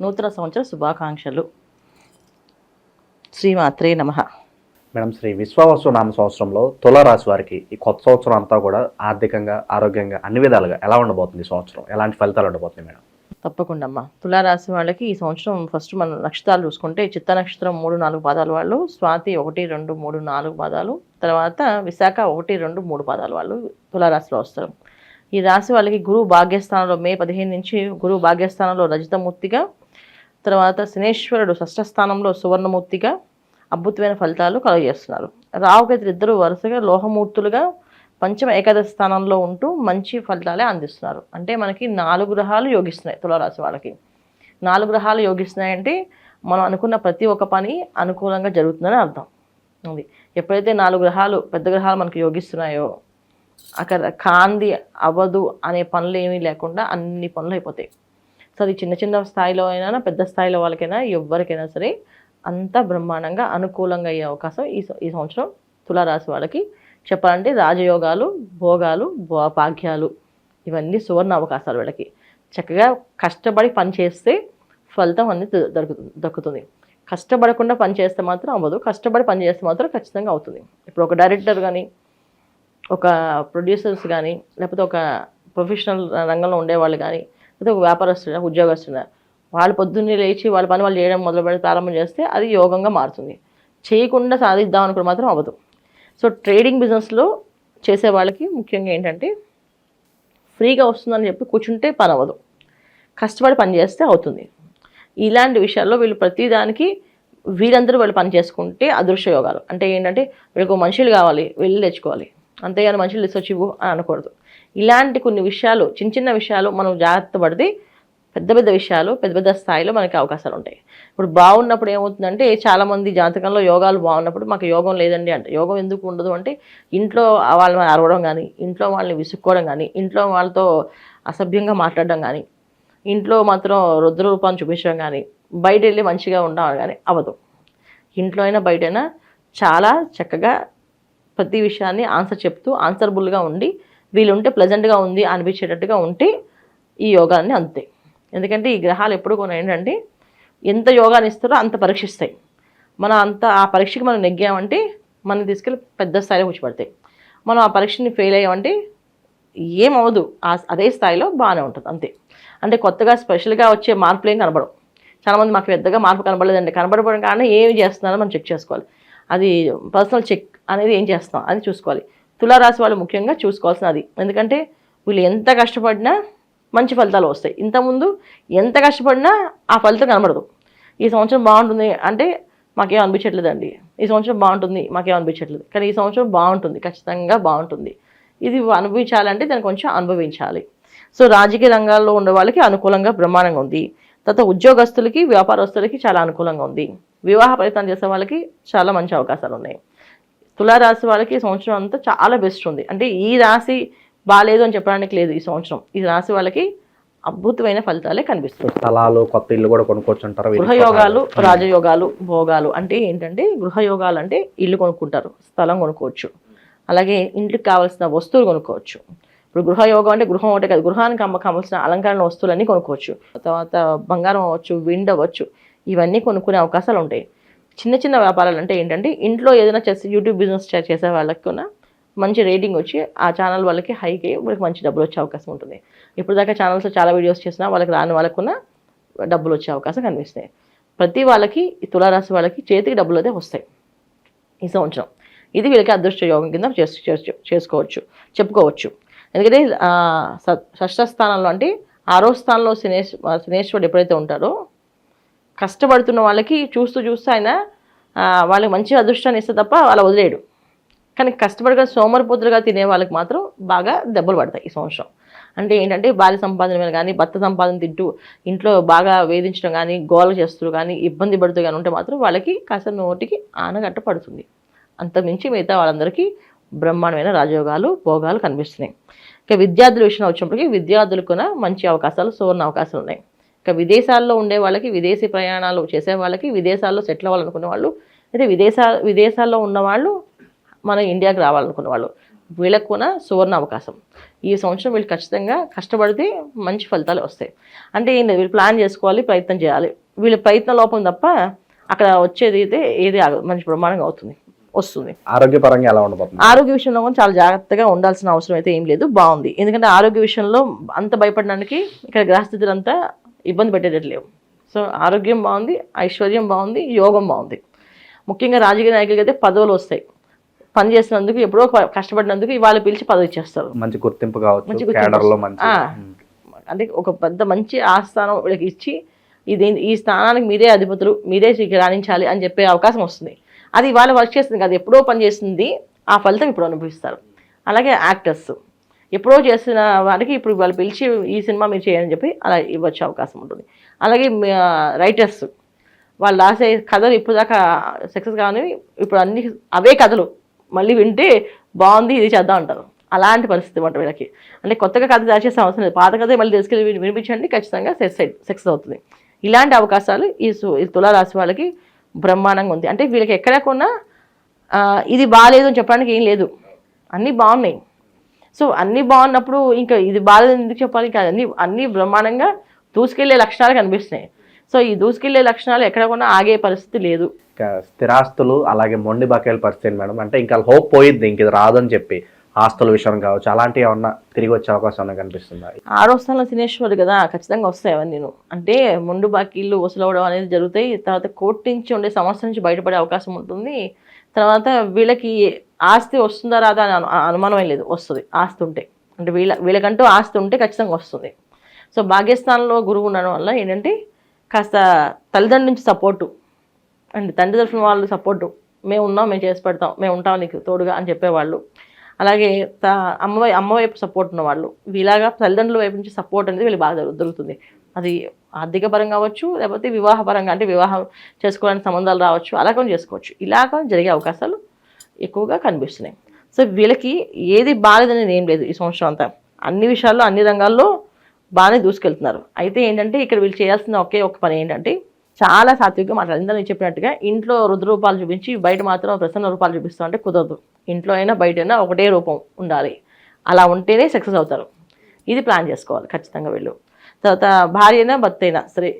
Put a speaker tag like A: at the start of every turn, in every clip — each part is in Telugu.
A: నూతన సంవత్సర శుభాకాంక్షలు. శ్రీమాత్రే నమః.
B: మేడం శ్రీ విశ్వవసునామ సంవత్సరంలో తులారాశి వారికి ఈ కొత్త సంవత్సరం అంతా కూడా ఆర్థికంగా ఆరోగ్యంగా అన్ని విధాలుగా ఎలా ఉండబోతుంది ఈ సంవత్సరం? ఎలాంటి ఫలితాలు ఉండబోతుంది మేడం?
A: తప్పకుండా అమ్మా తులారాశి వాళ్ళకి ఈ సంవత్సరం ఫస్ట్ మన నక్షత్రాలు చూసుకుంటే చిత్త నక్షత్రం మూడు నాలుగు పాదాల వాళ్ళు స్వాతి ఒకటి రెండు మూడు నాలుగు పాదాలు తర్వాత విశాఖ ఒకటి రెండు మూడు పాదాలు వాళ్ళు తులారాశిలో వస్తారు. ఈ రాశి వాళ్ళకి గురువు భాగ్యస్థానంలో మే పదిహేను నుంచి గురువు భాగ్యస్థానంలో రజతమూర్తిగా తర్వాత శనేశ్వరుడు షష్ఠ స్థానంలో సువర్ణమూర్తిగా అద్భుతమైన ఫలితాలు కలుగజేస్తున్నారు. రావుకేతులు ఇద్దరు వరుసగా లోహమూర్తులుగా పంచమ ఏకాదశి స్థానంలో ఉంటూ మంచి ఫలితాలే అందిస్తున్నారు. అంటే మనకి నాలుగు గ్రహాలు యోగిస్తున్నాయి తులారాశి వాళ్ళకి. నాలుగు గ్రహాలు యోగిస్తున్నాయంటే మనం అనుకున్న ప్రతి ఒక్క పని అనుకూలంగా జరుగుతుందని అర్థం. ఉంది. ఎప్పుడైతే నాలుగు గ్రహాలు పెద్ద గ్రహాలు మనకు యోగిస్తున్నాయో అక్కడ కాంది అవ్వదు అనే పనులు ఏమీ లేకుండా అన్ని పనులు అయిపోతాయి. సో అది చిన్న చిన్న స్థాయిలో అయినా పెద్ద స్థాయిలో వాళ్ళకైనా ఎవరికైనా సరే అంతా బ్రహ్మాండంగా అనుకూలంగా అయ్యే అవకాశం ఈ ఈ సంవత్సరం తులారాశి వాళ్ళకి. చెప్పాలంటే రాజయోగాలు భోగాలు భాగ్యాలు ఇవన్నీ సువర్ణ అవకాశాలు వీళ్ళకి. చక్కగా కష్టపడి పని చేస్తే ఫలితం అనేది దొరుకుతుంది దక్కుతుంది. కష్టపడకుండా పని చేస్తే మాత్రం అవ్వదు. కష్టపడి పని చేస్తే మాత్రం ఖచ్చితంగా అవుతుంది. ఇప్పుడు ఒక డైరెక్టర్ కానీ ఒక ప్రొడ్యూసర్స్ కానీ లేకపోతే ఒక ప్రొఫెషనల్ రంగంలో ఉండేవాళ్ళు కానీ లేకపోతే ఒక వ్యాపారస్తుడు వాళ్ళు పొద్దున్నే లేచి వాళ్ళ పని వాళ్ళు చేయడం మొదలు పెట్టి ప్రారంభం చేస్తే అది యోగంగా మారుతుంది. చేయకుండా సాధిద్దాం అనుకుని మాత్రం అవ్వదు. సో ట్రేడింగ్ బిజినెస్లో చేసే వాళ్ళకి ముఖ్యంగా ఏంటంటే ఫ్రీగా వస్తుందని చెప్పి కూర్చుంటే పని అవ్వదు. కష్టపడి పని చేస్తే అవుతుంది. ఇలాంటి విషయాల్లో వీళ్ళు ప్రతిదానికి వీళ్ళందరూ వాళ్ళు పని చేసుకుంటే అదృశ్య యోగాలు. అంటే ఏంటంటే వీళ్ళకు మనుషులు కావాలి వెళ్ళి తెచ్చుకోవాలి. అంతేగాని మనుషులు తీసుకొచ్చి అని అనకూడదు. ఇలాంటి కొన్ని విషయాలు చిన్న చిన్న విషయాలు మనం జాగ్రత్త పడితే పెద్ద పెద్ద విషయాలు పెద్ద పెద్ద స్థాయిలో మనకి అవకాశాలు ఉంటాయి. ఇప్పుడు బాగున్నప్పుడు ఏమవుతుందంటే చాలామంది జాతకంలో యోగాలు బాగున్నప్పుడు మాకు యోగం లేదండి అంటే. యోగం ఎందుకు ఉండదు అంటే ఇంట్లో వాళ్ళని అరవడం కానీ ఇంట్లో వాళ్ళని విసుక్కోవడం కానీ ఇంట్లో వాళ్ళతో అసభ్యంగా మాట్లాడడం కానీ ఇంట్లో మాత్రం రుద్ర రూపాన్ని చూపించడం కానీ బయట వెళ్ళి మంచిగా ఉండడం కానీ అవ్వదు. ఇంట్లో అయినా బయటైనా చాలా చక్కగా ప్రతి విషయాన్ని ఆన్సర్ చెప్తూ ఆన్సర్బుల్గా ఉండి వీలుంటే ప్లజెంట్గా ఉంది అనిపించేటట్టుగా ఉంటే ఈ యోగాన్ని అంతే. ఎందుకంటే ఈ గ్రహాలు ఎప్పుడు కూడా ఏంటంటే ఎంత యోగాన్ని ఇస్తారో అంత పరీక్షిస్తాయి. మనం అంత ఆ పరీక్షకి మనం నెగ్గామంటే మనం తీసుకెళ్ళి పెద్ద స్థాయిలో కూర్చోబడతాయి. మనం ఆ పరీక్షని ఫెయిల్ అయ్యామంటే ఏమవదు ఆ- అదే స్థాయిలో బాగానే ఉంటుంది అంతే. అంటే కొత్తగా స్పెషల్గా వచ్చే మార్పులు ఏం కనబడవు. చాలామంది మాకు పెద్దగా మార్పు కనబడలేదండి. కనబడకపోవడం కానీ ఏమి చేస్తున్నారో మనం చెక్ చేసుకోవాలి. అది పర్సనల్ చెక్ అనేది ఏం చేస్తాం అది చూసుకోవాలి. తులారాశి వాళ్ళు ముఖ్యంగా చూసుకోవాల్సిన అది ఎందుకంటే వీళ్ళు ఎంత కష్టపడినా మంచి ఫలితాలు వస్తాయి. ఇంతకుముందు ఎంత కష్టపడినా ఆ ఫలితం కనబడదు. ఈ సంవత్సరం బాగుంటుంది అంటే మాకేం అనిపించట్లేదండి. ఈ సంవత్సరం బాగుంటుంది మాకేం అనిపించట్లేదు. కానీ ఈ సంవత్సరం బాగుంటుంది ఖచ్చితంగా బాగుంటుంది. ఇది అనుభవించాలంటే దాన్ని కొంచెం అనుభవించాలి. సో రాజకీయ రంగాల్లో ఉండే వాళ్ళకి అనుకూలంగా బ్రహ్మాండంగా ఉంది. తర్వాత ఉద్యోగస్తులకి వ్యాపారస్తులకి చాలా అనుకూలంగా ఉంది. వివాహ ప్రయత్నం చేసే వాళ్ళకి చాలా మంచి అవకాశాలు ఉన్నాయి. తులారాశి వాళ్ళకి ఈ సంవత్సరం అంతా చాలా బెస్ట్ ఉంది. అంటే ఈ రాశి బాగాలేదు అని చెప్పడానికి లేదు ఈ సంవత్సరం. ఈ రాశి వాళ్ళకి అద్భుతమైన ఫలితాలే కనిపిస్తుంది
B: స్థలాలు కొత్త ఇల్లు కూడా కొనుక్కోవచ్చు అంటారు.
A: గృహయోగాలు రాజయోగాలు భోగాలు అంటే ఏంటంటే గృహయోగాలు అంటే ఇల్లు కొనుక్కుంటారు స్థలం కొనుక్కోవచ్చు. అలాగే ఇంటికి కావాల్సిన వస్తువులు కొనుక్కోవచ్చు. ఇప్పుడు గృహయోగం అంటే గృహం ఒకటే కాదు గృహానికి అమ్మ కావాల్సిన అలంకరణ వస్తువులన్నీ కొనుక్కోవచ్చు. తర్వాత బంగారం అవ్వచ్చు విండ్ అవ్వచ్చు ఇవన్నీ కొనుక్కునే అవకాశాలు ఉంటాయి. చిన్న చిన్న వ్యాపారాలు అంటే ఏంటంటే ఇంట్లో ఏదైనా చేసి యూట్యూబ్ బిజినెస్ చేసే వాళ్ళకి కూడా మంచి రేటింగ్ వచ్చి ఆ ఛానల్ వాళ్ళకి హైకి వాళ్ళకి మంచి డబ్బులు వచ్చే అవకాశం ఉంటుంది. ఇప్పుడు దాకా ఛానల్స్లో చాలా వీడియోస్ చేసినా వాళ్ళకి రాని వాళ్ళకు కూడా డబ్బులు వచ్చే అవకాశం కనిపిస్తాయి. ప్రతి వాళ్ళకి తులారాశి వాళ్ళకి చేతికి డబ్బులు అయితే వస్తాయి. ఈ సంవత్సరం. ఇది వీళ్ళకి అదృష్ట యోగం కింద చేసుకోవచ్చు చెప్పుకోవచ్చు. ఎందుకంటే స- షష్ఠ స్థానంలో అంటే ఆరో స్థానంలో శనేశ్వ శనేశ్వరుడు ఎప్పుడైతే ఉంటారో కష్టపడుతున్న వాళ్ళకి చూస్తూ చూస్తూ ఆయన వాళ్ళకి మంచి అదృష్టాన్ని ఇస్తే తప్ప వాళ్ళ వదిలేయడు కానీ కష్టపడగా సోమరిపోతులుగా తినే వాళ్ళకి మాత్రం బాగా దెబ్బలు పడతాయి ఈ సంవత్సరం. అంటే ఏంటంటే భార్య సంపాదన మీద కానీ భర్త సంపాదన తింటూ ఇంట్లో బాగా వేధించడం కానీ గోల చేస్తూ కానీ ఇబ్బంది పడుతూ కానీ ఉంటే మాత్రం వాళ్ళకి కాస్త నోటికి ఆనగట్ట పడుతుంది. అంతకుమించి మిగతా వాళ్ళందరికీ బ్రహ్మాండమైన రాజయోగాలు భోగాలు కనిపిస్తున్నాయి. ఇక విద్యార్థుల విషయం వచ్చినప్పటికీ విద్యార్థులకు కూడా మంచి అవకాశాలు సువర్ణ అవకాశాలు ఉన్నాయి. ఇక విదేశాల్లో ఉండే వాళ్ళకి విదేశీ ప్రయాణాలు చేసే వాళ్ళకి విదేశాల్లో సెటిల్ అవ్వాలనుకునే వాళ్ళు అయితే విదేశా విదేశాల్లో ఉన్న వాళ్ళు మన ఇండియాకి రావాలనుకునే వాళ్ళు. వీళ్ళకు కూడా సువర్ణ అవకాశం. ఈ సంవత్సరం వీళ్ళు ఖచ్చితంగా కష్టపడితే మంచి ఫలితాలు వస్తాయి. అంటే ఏం లేదు వీళ్ళు ప్లాన్ చేసుకోవాలి ప్రయత్నం చేయాలి. వీళ్ళ ప్రయత్న లోపం తప్ప అక్కడ వచ్చేది అయితే ఏది మంచి బ్రహ్మాండంగా అవుతుంది. వస్తుంది.
B: ఆరోగ్యపరంగా ఎలా ఉండబోతుంది?
A: ఆరోగ్య విషయంలో కూడా చాలా జాగ్రత్తగా ఉండాల్సిన అవసరం అయితే ఏం లేదు. బాగుంది. ఎందుకంటే ఆరోగ్య విషయంలో అంత భయపడడానికి ఇక్కడ గ్రహస్థితులు అంతా ఇబ్బంది పెట్టేటట్టు లేవు. సో ఆరోగ్యం బాగుంది ఐశ్వర్యం బాగుంది యోగం బాగుంది. ముఖ్యంగా రాజకీయ నాయకులకి అయితే పదవులు వస్తాయి. పని చేసినందుకు ఎప్పుడో కష్టపడినందుకు ఇవాళ పిలిచి పదవి ఇచ్చేస్తారు.
B: మంచి గుర్తింపు కావచ్చు.
A: అంటే ఒక పెద్ద మంచి ఆస్థానం వీళ్ళకి ఇచ్చి ఇది ఈ స్థానానికి మీరే అధిపతులు మీరే రాణించాలి అని చెప్పే అవకాశం వస్తుంది. అది ఇవాళ వర్క్ చేస్తుంది కదా ఎప్పుడో పని చేస్తుంది ఆ ఫలితం ఇప్పుడు అనుభవిస్తారు. అలాగే యాక్టర్స్. ఎప్పుడో చేసిన వారికి ఇప్పుడు వాళ్ళు పిలిచి ఈ సినిమా మీరు చేయాలని చెప్పి అలా ఇవ్వచ్చు అవకాశం ఉంటుంది. అలాగే రైటర్స్ వాళ్ళు రాసే కథలు ఇప్పుడు దాకా సక్సెస్ కానీ ఇప్పుడు అన్ని అవే కథలు మళ్ళీ వింటే బాగుంది ఇది చేద్దాం అంటారు. అలాంటి పరిస్థితి మాట వీళ్ళకి. అంటే కొత్తగా కథ దాచేసే అవసరం లేదు. పాత కథ మళ్ళీ తీసుకెళ్ళి వినిపించండి ఖచ్చితంగా సక్సెస్ అవుతుంది. ఇలాంటి అవకాశాలు ఈ తులారాశి వాళ్ళకి బ్రహ్మాండంగా ఉంది. అంటే వీళ్ళకి ఎక్కడ కొన్నా ఇది బాగాలేదు అని చెప్పడానికి ఏం లేదు. అన్నీ బాగున్నాయి. సో అన్నీ బాగున్నప్పుడు ఇంకా ఇది బాగాలేదు ఎందుకు చెప్పాలి? ఇంకా అన్ని అన్నీ బ్రహ్మాండంగా దూసుకెళ్ళే లక్షణాలు కనిపిస్తున్నాయి. సో ఈ దూసుకెళ్ళే లక్షణాలు ఎక్కడ కొన్నా ఆగే పరిస్థితి లేదు.
B: ఇంకా స్థిరాస్తులు అలాగే మొండి బకాయిల పరిస్థితి మేడం? అంటే ఇంకా హోప్ పోయిద్ది ఇంక ఇది రాదు అని చెప్పి ఆస్తుల విషయం కావచ్చు అలాంటివి ఏమన్నా తిరిగి వచ్చే అవకాశం కనిపిస్తుందా?
A: ఆరో స్థానంలో తినేశ్వరు కదా ఖచ్చితంగా వస్తాయి అవన్నీ. నేను అంటే ముందు బాకీలు వసూలవడం అనేది జరుగుతాయి. తర్వాత కోర్టు నుంచి ఉండే సమస్య నుంచి బయటపడే అవకాశం ఉంటుంది. తర్వాత వీళ్ళకి ఆస్తి వస్తుందా రాదా అని అనుమానమే అనుమానం ఏం లేదు వస్తుంది. ఆస్తి ఉంటే. అంటే వీళ్ళ వీళ్ళకంటూ ఆస్తి ఉంటే ఖచ్చితంగా వస్తుంది. సో భాగ్యస్థానంలో గురువు ఉండడం వల్ల ఏంటంటే కాస్త తల్లిదండ్రుల నుంచి సపోర్టు. అండ్ తండ్రి తరఫున వాళ్ళు సపోర్టు. మేము ఉన్నాం మేము చేసి పెడతాం మేము ఉంటాం నీకు తోడుగా అని చెప్పేవాళ్ళు. అలాగే త అమ్మ అమ్మ వైపు సపోర్ట్ ఉన్నవాళ్ళు. వీలాగా తల్లిదండ్రుల వైపు నుంచి సపోర్ట్ అనేది వీళ్ళు బాగా దొరుకుతుంది. అది ఆర్థిక పరంగా అవ్వచ్చు లేకపోతే వివాహపరంగా అంటే వివాహం చేసుకోవడానికి సంబంధాలు రావచ్చు అలా కొన్ని చేసుకోవచ్చు. ఇలాగ జరిగే అవకాశాలు ఎక్కువగా కనిపిస్తున్నాయి. సో వీళ్ళకి ఏది బాగాలేదనేది ఏం లేదు ఈ సంవత్సరం అంతా. అన్ని విషయాల్లో అన్ని రంగాల్లో బాగానే దూసుకెళ్తున్నారు. అయితే ఏంటంటే ఇక్కడ వీళ్ళు చేయాల్సిన ఒకే ఒక పని ఏంటంటే చాలా సాత్వికంగా మాట్లాడాలి. నేను చెప్పినట్టుగా ఇంట్లో రుద్ర రూపాలు చూపించి బయట మాత్రం ప్రసన్న రూపాలు చూపిస్తాం అంటే కుదరదు. ఇంట్లో అయినా బయట అయినా ఒకటే రూపం ఉండాలి. అలా ఉంటేనే సక్సెస్ అవుతారు. ఇది ప్లాన్ చేసుకోవాలి ఖచ్చితంగా వీళ్ళు. తర్వాత భార్య అయినా భర్త అయినా సరే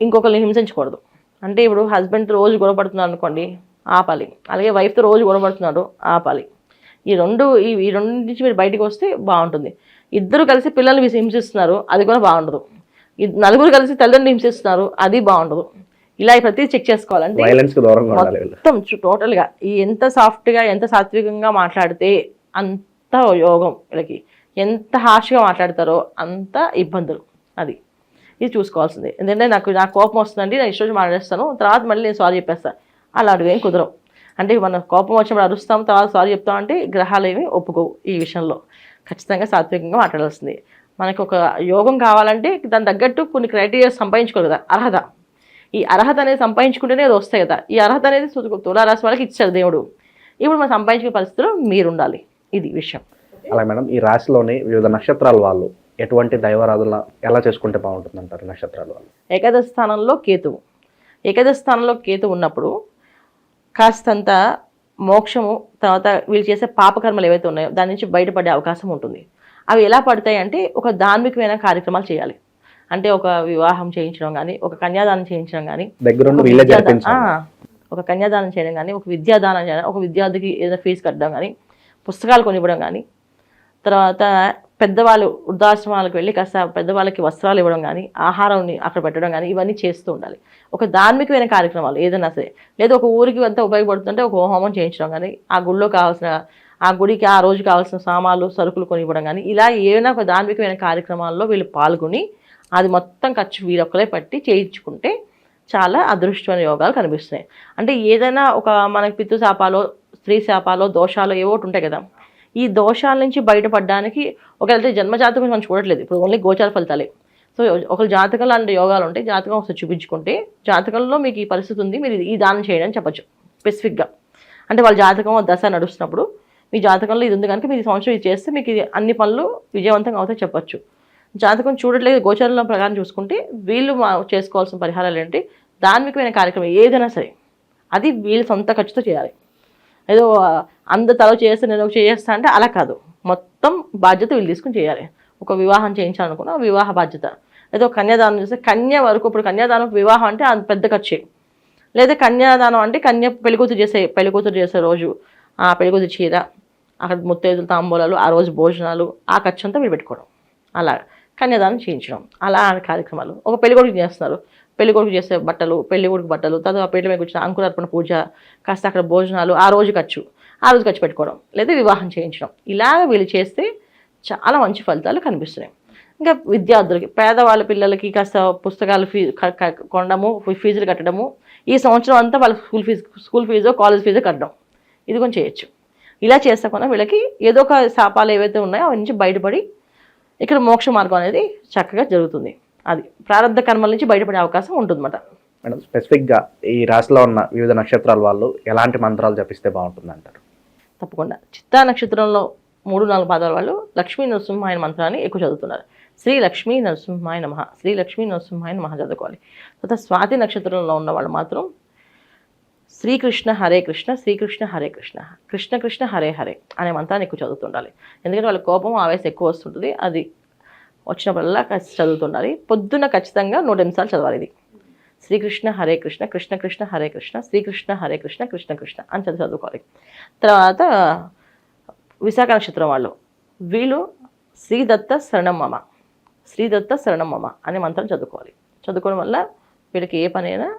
A: ఇంకొకరిని హింసించకూడదు. అంటే ఇప్పుడు హస్బెండ్ రోజు గొడవపడుతున్నారు అనుకోండి ఆపాలి. అలాగే వైఫ్తో రోజు గొడవపడుతున్నాడు ఆపాలి. ఈ రెండు ఈ ఈ రెండు నుంచి మీరు బయటికి వస్తే బాగుంటుంది. ఇద్దరు కలిసి పిల్లల్ని హింసిస్తున్నారు అది కూడా బాగుండదు. నలుగురు కలిసి తల్లిదండ్రులు హింసిస్తున్నారు అది బాగుండదు. ఇలా ప్రతి చెక్ చేసుకోవాలంటే మొత్తం టోటల్గా ఎంత సాఫ్ట్గా ఎంత సాత్వికంగా మాట్లాడితే అంత యోగం వీళ్ళకి. ఎంత హార్ష్గా మాట్లాడతారో అంత ఇబ్బందులు అది. ఇది చూసుకోవాల్సింది. ఎందుకంటే నాకు నాకు కోపం వస్తుందండి నేను ఇష్టం మాట్లాడేస్తాను. తర్వాత మళ్ళీ నేను సారీ చెప్పేస్తాను అలాంటివి ఏం కుదరవు. అంటే మన కోపం వచ్చినప్పుడు అరుస్తాం తర్వాత సారీ చెప్తాం అంటే గ్రహాలు ఏమి ఒప్పుకోవు ఈ విషయంలో. ఖచ్చితంగా సాత్వికంగా మాట్లాడాల్సింది. మనకు ఒక యోగం కావాలంటే దాని తగ్గట్టు కొన్ని క్రైటీరియా సంపాదించుకోవాలి కదా అర్హత. ఈ అర్హత అనేది సంపాదించుకుంటేనే అది వస్తాయి కదా. ఈ అర్హత అనేది తులారాశి వాళ్ళకి ఇచ్చాడు దేవుడు. ఇప్పుడు మనం సంపాదించుకునే పరిస్థితిలో మీరు ఉండాలి ఇది విషయం.
B: అలా మేడం ఈ రాశిలోని వివిధ నక్షత్రాల వాళ్ళు ఎటువంటి దైవారాధన ఎలా చేసుకుంటే బాగుంటుంది అంటారు నక్షత్రాల వాళ్ళు?
A: ఏకాదశ స్థానంలో కేతువు. ఏకాదశ స్థానంలో కేతు ఉన్నప్పుడు కాస్తంత మోక్షము తర్వాత వీళ్ళు చేసే పాపకర్మలు ఏవైతే ఉన్నాయో దాని నుంచి బయటపడే అవకాశం ఉంటుంది. అవి ఎలా పడతాయి అంటే ఒక ధార్మికమైన కార్యక్రమాలు చేయాలి. అంటే ఒక వివాహం చేయించడం కానీ ఒక కన్యాదానం చేయించడం కానీ ఒక కన్యాదానం చేయడం కానీ ఒక విద్యాదానం చేయడం ఒక విద్యార్థికి ఏదైనా ఫీజు కట్టడం కానీ పుస్తకాలు కొనివ్వడం కానీ తర్వాత పెద్దవాళ్ళు వృద్ధాశ్రమాలకు వెళ్ళి కాస్త పెద్దవాళ్ళకి వస్త్రాలు ఇవ్వడం కానీ ఆహారం అక్కడ పెట్టడం కానీ ఇవన్నీ చేస్తూ ఉండాలి. ఒక ధార్మికమైన కార్యక్రమాలు ఏదైనా సరే లేదా ఒక ఊరికి అంతా ఉపయోగపడుతుంటే ఒక హోమం చేయించడం కానీ ఆ గుళ్ళో కావాల్సిన ఆ గుడికి ఆ రోజు కావాల్సిన సామాన్లు సరుకులు కొనివ్వడం కానీ ఇలా ఏమైనా ఒక ధార్మికమైన కార్యక్రమాల్లో వీళ్ళు పాల్గొని అది మొత్తం ఖర్చు వీరొక్కలే పట్టి చేయించుకుంటే చాలా అదృష్టమైన యోగాలు కనిపిస్తున్నాయి. అంటే ఏదైనా ఒక మనకి పితృ శాపాలో స్త్రీ శాపాలో దోషాలు ఏవో ఒకటి ఉంటాయి కదా ఈ దోషాల నుంచి బయటపడడానికి ఒకవేళ జన్మజాతకం మనం చూడట్లేదు. ఇప్పుడు ఓన్లీ గోచార ఫలితాలే. సో ఒకరు జాతకం లాంటి యోగాలు ఉంటాయి. జాతకం ఒకసారి చూపించుకుంటే జాతకంలో మీకు ఈ పరిస్థితి ఉంది. మీరు ఈ దానం చేయడం చెప్పచ్చు. స్పెసిఫిక్గా అంటే వాళ్ళ జాతకం దశ నడుస్తున్నప్పుడు మీ జాతకంలో ఇది ఉంది కనుక మీరు సంవత్సరం ఇది చేస్తే మీకు ఇది అన్ని పనులు విజయవంతంగా అవుతాయి చెప్పొచ్చు. జాతకం చూడట్లేదు. గోచారంలో ప్రకారం చూసుకుంటే వీళ్ళు చేసుకోవాల్సిన పరిహారాలు ఏంటి? ధార్మికమైన కార్యక్రమం ఏదైనా సరే. అది వీళ్ళ సొంత ఖర్చుతో చేయాలి. ఏదో అంద తల చేస్తే నేను ఒక చేస్తా అంటే అలా కాదు. మొత్తం బాధ్యత వీళ్ళు తీసుకుని చేయాలి. ఒక వివాహం చేయించాలనుకున్న వివాహ బాధ్యత. ఏదో కన్యాదానం చేస్తే కన్య వరకు ఇప్పుడు కన్యాదానం వివాహం అంటే అంత పెద్ద ఖర్చే. లేదా కన్యాదానం అంటే కన్య పెళ్ళికూతురు చేసే పెళ్ళికూతురు చేసే రోజు ఆ పెళ్ళికూతురు చీర అక్కడ ముత్తైదులు తాంబూలాలు ఆ రోజు భోజనాలు ఆ ఖర్చు అంతా వీళ్ళు పెట్టుకోవడం. అలా కన్యాదానం చేయించడం. అలా కార్యక్రమాలు. ఒక పెళ్ళికొడుకు చేస్తున్నారు. పెళ్ళికొడుకు చేసే బట్టలు పెళ్ళికొడుకు బట్టలు తర్వాత ఆ పెళ్ళి మీద కూర్చొని అంకురార్పణ పూజ కాస్త అక్కడ భోజనాలు ఆ రోజు ఖర్చు ఆ రోజు ఖర్చు పెట్టుకోవడం లేదా వివాహం చేయించడం. ఇలాగ వీళ్ళు చేస్తే చాలా మంచి ఫలితాలు కనిపిస్తున్నాయి. ఇంకా విద్యార్థులకి పేదవాళ్ళ పిల్లలకి కాస్త పుస్తకాలు ఫీ కొనడము ఫీజులు కట్టడము ఈ సంవత్సరం అంతా వాళ్ళ స్కూల్ ఫీజు స్కూల్ ఫీజో కాలేజ్ ఫీజు కట్టడం. ఇది కొంచెం చేయొచ్చు. ఇలా చేస్తే వీళ్ళకి ఏదో ఒక శాపాలు ఏవైతే ఉన్నాయో అవి నుంచి బయటపడి ఇక్కడ మోక్ష మార్గం అనేది చక్కగా జరుగుతుంది. అది ప్రారంభ కర్మల నుంచి బయటపడే అవకాశం ఉంటుందన్నమాట.
B: మేడం స్పెసిఫిక్గా ఈ రాశిలో ఉన్న వివిధ నక్షత్రాల వాళ్ళు ఎలాంటి మంత్రాలు జపిస్తే బాగుంటుంది అంటారు
A: తప్పకుండా. చిత్తా నక్షత్రంలో మూడు నాలుగు పాదాల వాళ్ళు లక్ష్మీ నరసింహాయన మంత్రాన్ని ఎక్కువ చదువుతున్నారు. శ్రీ లక్ష్మీ నరసింహాయ నమ. శ్రీ లక్ష్మీ నరసింహాయ నమ చదువుకోవాలి. తర్వాత స్వాతి నక్షత్రంలో ఉన్న వాళ్ళు మాత్రం శ్రీకృష్ణ హరే కృష్ణ శ్రీకృష్ణ హరే కృష్ణ కృష్ణ కృష్ణ హరే హరే అనే మంత్రాన్ని ఎక్కువ చదువుతుండాలి. ఎందుకంటే వాళ్ళ కోపం ఆవేశం ఎక్కువ వస్తుంటుంది. అది వచ్చినప్పుడల్లా చదువుతుండాలి పొద్దున్న ఖచ్చితంగా నూట నిమిషాలు చదవాలి ఇది. శ్రీకృష్ణ హరే కృష్ణ కృష్ణ కృష్ణ హరే కృష్ణ శ్రీకృష్ణ హరే కృష్ణ కృష్ణ కృష్ణ అని చదివి చదువుకోవాలి. తర్వాత విశాఖ నక్షత్రం వాళ్ళు వీళ్ళు శ్రీదత్త శరణం మమ శ్రీదత్త శరణం మమ అనే మంత్రం చదువుకోవాలి. చదువుకోవడం వల్ల వీళ్ళకి ఏ పనైనా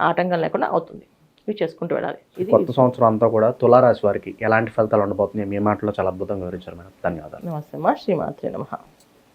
A: ఆటంకం లేకుండా అవుతుంది. ఇవి చేసుకుంటూ వెళ్ళాలి. ఇది
B: కొత్త సంవత్సరం అంతా కూడా తులారాశి వారికి ఎలాంటి ఫలితాలు ఉండబోతున్నాయి? మీ మాటలో చాలా అద్భుతంగా వివరించారు మేడం. ధన్యవాదాలు.
A: నమస్తే మా శ్రీమాత్రే నమ.